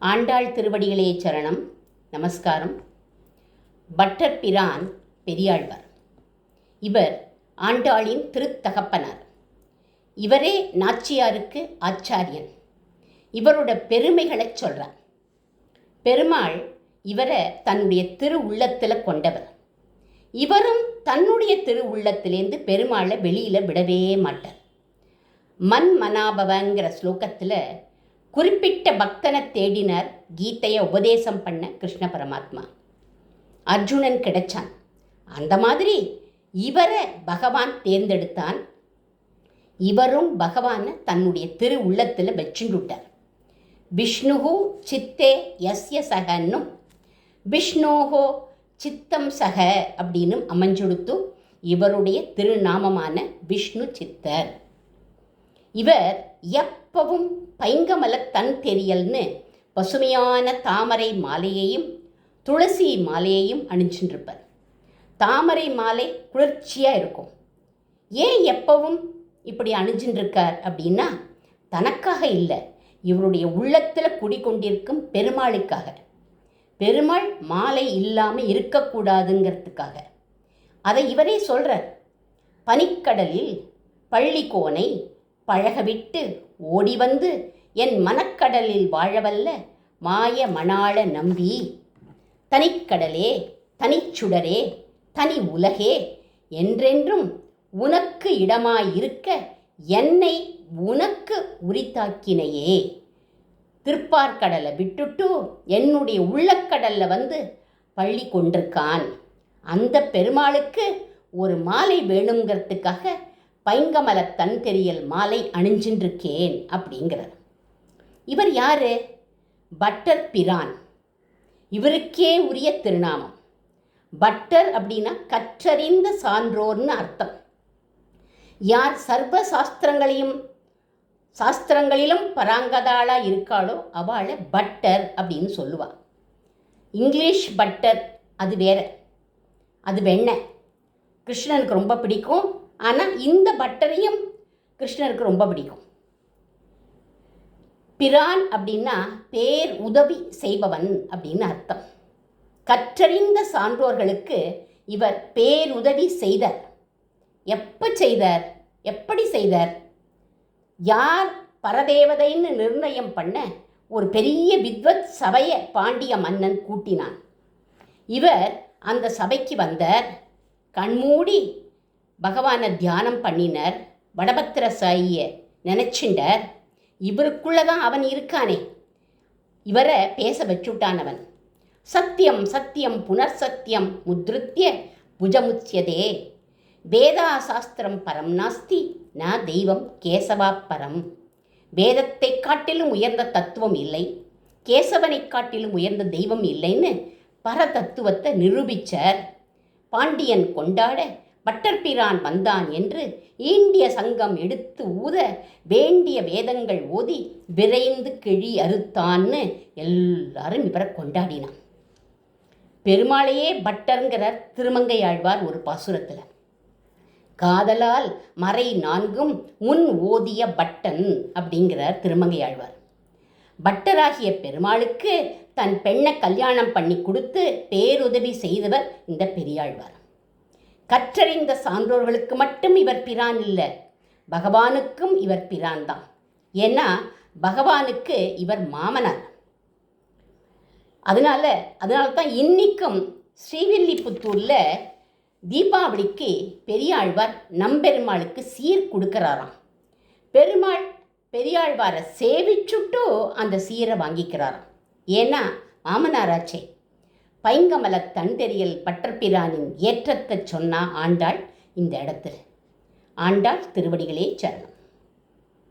ஆண்டாள் திருவடிகளே சரணம். நமஸ்காரம். பட்டர் பிரான் பெரியாழ்வார். இவர் ஆண்டாளின் திருத்தகப்பனார். இவரே நாச்சியாருக்கு ஆச்சாரியன். இவரோட பெருமைகளை சொல்கிறார் பெருமாள் இவரை தன்னுடைய திரு உள்ளத்தில் கொண்டவர். இவரும் தன்னுடைய திரு உள்ளத்திலேருந்து பெருமாளை வெளியில் விடவே மாட்டார். மன் மனாபவங்கிற ஸ்லோகத்தில் குறிப்பிட்ட பக்தனை தேடினார் கீதையை உபதேசம் பண்ண கிருஷ்ண பரமாத்மா. அர்ஜுனன் கிடைச்சான். அந்த மாதிரி இவரை பகவான் தேர்ந்தெடுத்தான். இவரும் பகவானை தன்னுடைய திரு உள்ளத்தில் வச்சுண்டுட்டார் விஷ்ணுகு சித்தே யஸ்ய சகன்னும் விஷ்ணோகோ சித்தம் சக அப்படின்னு அமைஞ்சொடுத்து இவருடைய திருநாமமான விஷ்ணு சித்தர். இவர் எப்பவும் பைங்கமல தன் தெரியல்னு பசுமையான தாமரை மாலையையும் துளசி மாலையையும் அணிஞ்சின்றிருப்பார். தாமரை மாலை குளிர்ச்சியாக இருக்கும். ஏன் எப்பவும் இப்படி அணிஞ்சின்றிருக்கார் அப்படின்னா தனக்காக இல்லை இவருடைய உள்ளத்தில் குடிக்கொண்டிருக்கும் பெருமாளுக்காக. பெருமாள் மாலை இல்லாமல் இருக்கக்கூடாதுங்கிறதுக்காக. அதை இவரே சொல்கிறார் பனிக்கடலில் பள்ளிக்கோனை பழகவிட்டு ஓடி வந்து என் மனக்கடலில் வாழவல்ல மாய மணாள நம்பி. தனிக்கடலே தனிச்சுடரே தனி உலகே என்றென்றும் உனக்கு இடமாயிருக்க என்னை உனக்கு உரித்தாக்கினையே. திருப்பார்கடலை விட்டுட்டு என்னுடைய உள்ளக்கடலில் வந்து பள்ளி கொண்டிருக்கான். அந்த பெருமாளுக்கு ஒரு மாலை வேணுங்கிறதுக்காக பைங்கமல தன்கரியல் மாலை அணிஞ்சின்றிருக்கேன் அப்படிங்கிறார். இவர் யாரு? பட்டர் பிரான். இவருக்கே உரிய திருநாமம். பட்டர் அப்படின்னா கற்றறிந்த சான்றோர்னு அர்த்தம். யார் சர்வ சாஸ்திரங்களையும் சாஸ்திரங்களிலும் பராங்கதாளாக இருக்காளோ அவளை பட்டர் அப்படின்னு சொல்லுவாள் இங்கிலீஷ் பட்டர் அது வேற. அது வெண்ணெய். கிருஷ்ணனுக்கு ரொம்ப பிடிக்கும். ஆனால் இந்த பட்டரையும் கிருஷ்ணருக்கு ரொம்ப பிடிக்கும். பிரான் அப்படின்னா பேர் உதவி செய்பவன் அப்படின்னு அர்த்தம். கற்றறிந்த சான்றோர்களுக்கு இவர் பேருதவி செய்தார். எப்போ செய்தார்? எப்படி செய்தார்? யார் பரதேவதைன்னு நிர்ணயம் பண்ண ஒரு பெரிய வித்வத் சபையை பாண்டிய மன்னன் கூட்டினான். இவர் அந்த சபைக்கு வந்தார். கண்மூடி பகவானை தியானம் பண்ணினர். வடபத்திர சாயியை நினச்சிண்டார். இவருக்குள்ளே தான் அவன் இருக்கானே. இவரை பேச வச்சுட்டானவன். சத்தியம் சத்தியம் சத்தியம் புனர்சத்தியம் முத்ருத்திய புஜமுச்சியதே வேதா சாஸ்திரம் பரம் நாஸ்தி ந தெய்வம் கேசவா பரம். வேதத்தை காட்டிலும் உயர்ந்த தத்துவம் இல்லை. கேசவனை காட்டிலும் உயர்ந்த தெய்வம் இல்லைன்னு பரதத்துவத்தை நிரூபிச்சார். பாண்டியன் கொண்டாட பட்டர்பிரான் வந்தான் என்று ஈண்டிய சங்கம் எடுத்து ஊத வேண்டிய வேதங்கள் ஓதி விரைந்து கிழி அறுத்தான்னு எல்லாரும் இவரை கொண்டாடினான். பெருமாளையே பட்டருங்கிறார் திருமங்கையாழ்வார் ஒரு பாசுரத்தில். காதலால் மறை நான்கும் முன் ஓதிய பட்டன் அப்படிங்கிறார் திருமங்கையாழ்வார் பட்டராகிய பெருமாளுக்கு தன் பெண்ணை கல்யாணம் பண்ணி கொடுத்து பேருதவி செய்தவர் இந்த பெரியாழ்வார். கற்றறிந்த சான்றோர்களுக்கு மட்டும் இவர் பிரான் இல்லை. பகவானுக்கும் இவர் பிரான் தான். ஏன்னா பகவானுக்கு இவர் மாமனார். அதனால அதனால தான் இன்னைக்கும் ஸ்ரீவில்லிபுத்தூரில் தீபாவளிக்கு பெரியாழ்வார் நம்பெருமாளுக்கு சீர் கொடுக்குறாராம். பெருமாள் பெரியாழ்வாரை சேவிச்சுட்டு அந்த சீரை வாங்கிக்கிறாராம். ஏன்னா மாமனாராச்சே பைங்கமல தண்டெறியல் பற்றப்பிரானின் ஏற்றத்தை சொன்னா ஆண்டாள் இந்த இடத்துல. ஆண்டாள் திருவடிகளே சரணம்.